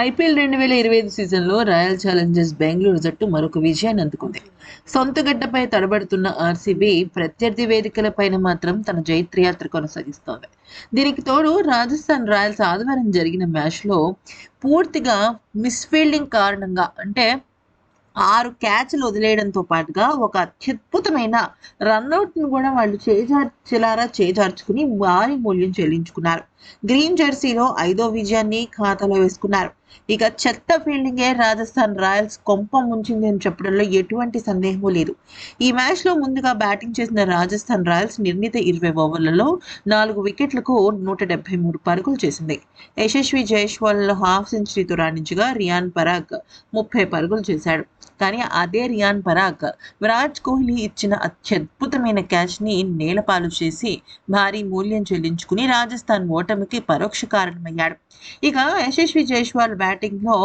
IPL రెండు వేల ఇరవై ఐదు సీజన్లో రాయల్ ఛాలెంజర్స్ బెంగళూరు జట్టు మరొక విజయాన్ని అందుకుంది. సొంత గడ్డపై తడబడుతున్న ఆర్సీబీ ప్రత్యర్థి వేదికలపైన మాత్రం తన జైత్రయాత్ర కొనసాగిస్తోంది. దీనికి తోడు రాజస్థాన్ రాయల్స్ ఆదివారం జరిగిన మ్యాచ్లో పూర్తిగా మిస్ఫీల్డింగ్ కారణంగా అంటే ఆరు క్యాచ్లు వదిలేయడంతో పాటుగా ఒక అత్యద్భుతమైన రన్అట్ను కూడా వాళ్ళు చేజార్చిలారా చేజార్చుకుని భారీ మూల్యం చెల్లించుకున్నారు. గ్రీన్ జెర్సీలో ఐదో విజయాన్ని ఖాతాలో వేసుకున్నారు. ఇక చెత్త ఫీల్డింగే రాజస్థాన్ రాయల్స్ కొంప ముంచింది అని చెప్పడంలో ఎటువంటి సందేహం లేదు. ఈ మ్యాచ్లో ముందుగా బ్యాటింగ్ చేసిన రాజస్థాన్ రాయల్స్ నిర్ణీత ఇరవై ఓవర్లలో నాలుగు వికెట్లకు నూట డెబ్బై మూడు పరుగులు చేసింది. యశస్వి జైస్వాల్ హాఫ్ సెంచరీతో రాణించగా రియాన్ పరాగ్ ముప్పై పరుగులు చేశాడు. కానీ అదే రియాన్ పరాగ్. విరాట్ కోహ్లీ ఇచ్చిన అత్యద్భుతమైన క్యాచ్ని నేలపాలు చేసి భారీ మూల్యం చెల్లించుకుని రాజస్థాన్ ఓటమికి పరోక్ష కారణమయ్యాడు. ఇక యశస్వి జైస్వాల్ బ్యాటింగ్లో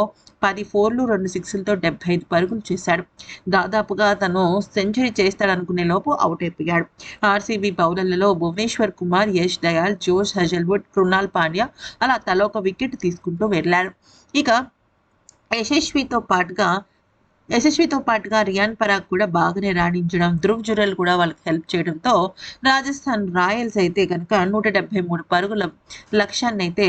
పది ఫోర్లు రెండు సిక్స్లతో డెబ్బై ఐదు పరుగులు చేశాడు. దాదాపుగా తను సెంచరీ చేస్తాడనుకునే లోపు అవుట్ అయిపోయాడు. ఆర్సీబీ బౌలర్లలో భువనేశ్వర్ కుమార్ యష్ దయాల్ జోష్ హజల్వుడ్ కృణాల్ పాండ్యా అలా తల ఒక వికెట్ తీసుకుంటూ వెళ్ళాడు ఇక యశస్వితో పాటుగా యశస్వితో పాటుగా రియాన్ పరాగ్ కూడా బాగానే రాణించడం ధృవ్ జురల్ కూడా వాళ్ళకి హెల్ప్ చేయడంతో రాజస్థాన్ రాయల్స్ అయితే కనుక నూట డెబ్బై మూడు పరుగుల లక్ష్యాన్ని అయితే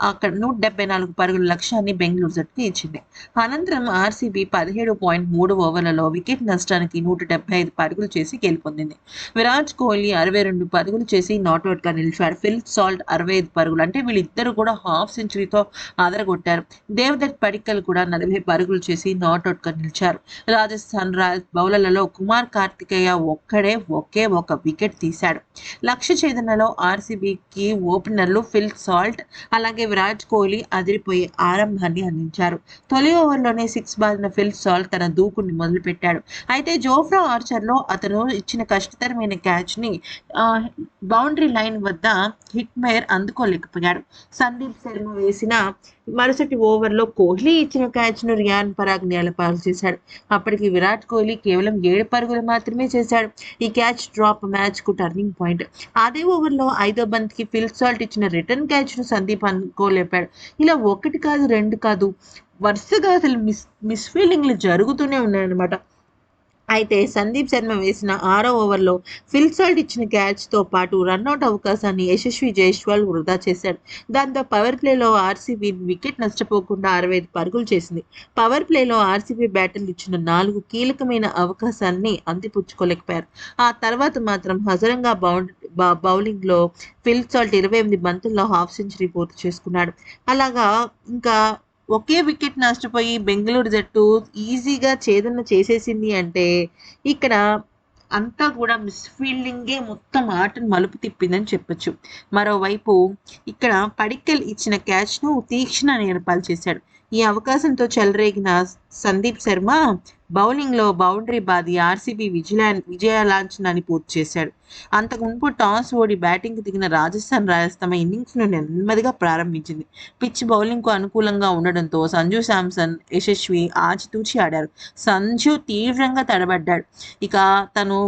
అక్కడ నూట డెబ్బై నాలుగు పరుగుల లక్ష్యాన్ని బెంగళూరు జట్టుకు ఇచ్చింది. అనంతరం ఆర్సీబీ పదిహేడు పాయింట్ మూడు ఓవర్లలో వికెట్ నష్టానికి నూట డెబ్బై ఐదు పరుగులు చేసి గెలుపొందింది. విరాట్ కోహ్లీ అరవై రెండు పరుగులు చేసి నాట్అవుట్గా నిలిచాడు ఫిల్ సాల్ట్ అరవై ఐదు పరుగులు. అంటే వీళ్ళిద్దరు కూడా హాఫ్ సెంచరీతో ఆదరగొట్టారు దేవదత్ పడిక్కల్ కూడా నలభై పరుగులు చేసి నాట్అవుట్గా నిలిచారు. రాజస్థాన్ రాయల్స్ బౌలర్లలో కుమార్ కార్తికేయ ఒక్కడే ఒకే ఒక వికెట్ తీశాడు. లక్ష్య ఛేదనలో ఆర్సీబీకి ఓపెనర్లు ఫిల్ సాల్ట్ అలాగే విరాట్ కోహ్లీ అదిరిపోయే ఆరంభాన్ని అందించారు. తొలి ఓవర్లోనే సిక్స్ బాదిన ఫిల్ సాల్ట్ తన దూకుని మొదలుపెట్టాడు. అయితే జోఫ్రా ఆర్చర్లో అతను ఇచ్చిన కష్టతరమైన క్యాచ్ని బౌండరీ లైన్ వద్ద హిట్ మేయర్ అందుకోలేకపోయాడు. సందీప్ శర్మ వేసిన మరుసటి ఓవర్లో కోహ్లీ ఇచ్చిన క్యాచ్ను రియాన్ పరాగ్ నేలపాలు చేశాడు. అప్పటికి విరాట్ కోహ్లీ కేవలం ఏడు పరుగులు మాత్రమే చేశాడు. ఈ క్యాచ్ డ్రాప్ మ్యాచ్కు టర్నింగ్ పాయింట్ అదే ఓవర్లో ఐదో బంతికి ఫిల్ సాల్ట్ ఇచ్చిన రిటర్న్ క్యాచ్ను సందీప్ అందుకోలేపాడు ఇలా ఒకటి కాదు రెండు కాదు వరుసగా అసలు మిస్ మిస్ఫీల్డింగ్లు జరుగుతూనే ఉన్నాయన్నమాట. అయితే సందీప్ శర్మ వేసిన ఆరో ఓవర్లో ఫిల్ సాల్ట్ ఇచ్చిన క్యాచ్తో పాటు రన్అట్ అవకాశాన్ని యశస్వి జైస్వాల్ వృధా చేశాడు. దాంతో పవర్ ప్లేలో ఆర్సీబీ వికెట్ నష్టపోకుండా అరవై ఐదు పరుగులు చేసింది. పవర్ ప్లేలో ఆర్సీబీ బ్యాటర్లు ఇచ్చిన నాలుగు కీలకమైన అవకాశాన్ని అందిపుచ్చుకోలేకపోయారు ఆ తర్వాత మాత్రం హజరంగా బౌండ్ బౌలింగ్లో ఫిల్ సాల్ట్ ఇరవై ఎనిమిది బంతుల్లో హాఫ్ సెంచరీ పూర్తి చేసుకున్నాడు. అలాగా ఇంకా ఒకే వికెట్ నష్టపోయి బెంగళూరు జట్టు ఈజీగా ఛేదన చేసేసింది అంటే ఇక్కడ అంతా కూడా మిస్ఫీల్డింగే మొత్తం ఆటను మలుపు తిప్పిందని చెప్పొచ్చు. మరోవైపు ఇక్కడ పడిక్కల్ ఇచ్చిన క్యాచ్ను తీక్షణ నేర్పాలు చేశాడు. ఈ అవకాశంతో చెలరేగిన సందీప్ శర్మ బౌలింగ్లో బౌండరీ బాది ఆర్సీబీ విజయ విజయ లాంఛనాన్ని పూర్తి చేశాడు. అంతకు మునుపు టాస్ ఓడి బ్యాటింగ్కి దిగిన రాజస్థాన్ రాయల్స్ తమ ఇన్నింగ్స్ను నెమ్మదిగా ప్రారంభించింది. పిచ్ బౌలింగ్కు అనుకూలంగా ఉండడంతో సంజు శాంసన్ యశస్వి ఆచితూచి ఆడారు. సంజు తీవ్రంగా తడబడ్డాడు. ఇక తను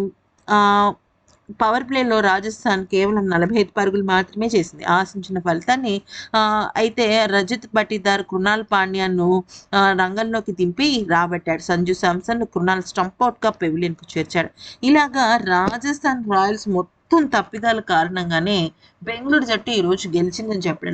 పవర్ ప్లేలో రాజస్థాన్ కేవలం నలభై ఐదు పరుగులు మాత్రమే చేసింది. ఆశించిన ఫలితాన్ని అయితే రజత్ పటిదార్ కృణాల్ పాండ్యాను రంగంలోకి దింపి రాబట్టాడు. సంజు శాంసన్ కృణాల్ స్టంప్ అవుట్గా పెవిలియన్కు చేర్చాడు. ఇలాగా రాజస్థాన్ రాయల్స్ మొత్తం తప్పిదాల కారణంగానే బెంగళూరు జట్టు ఈరోజు గెలిచిందని చెప్పడం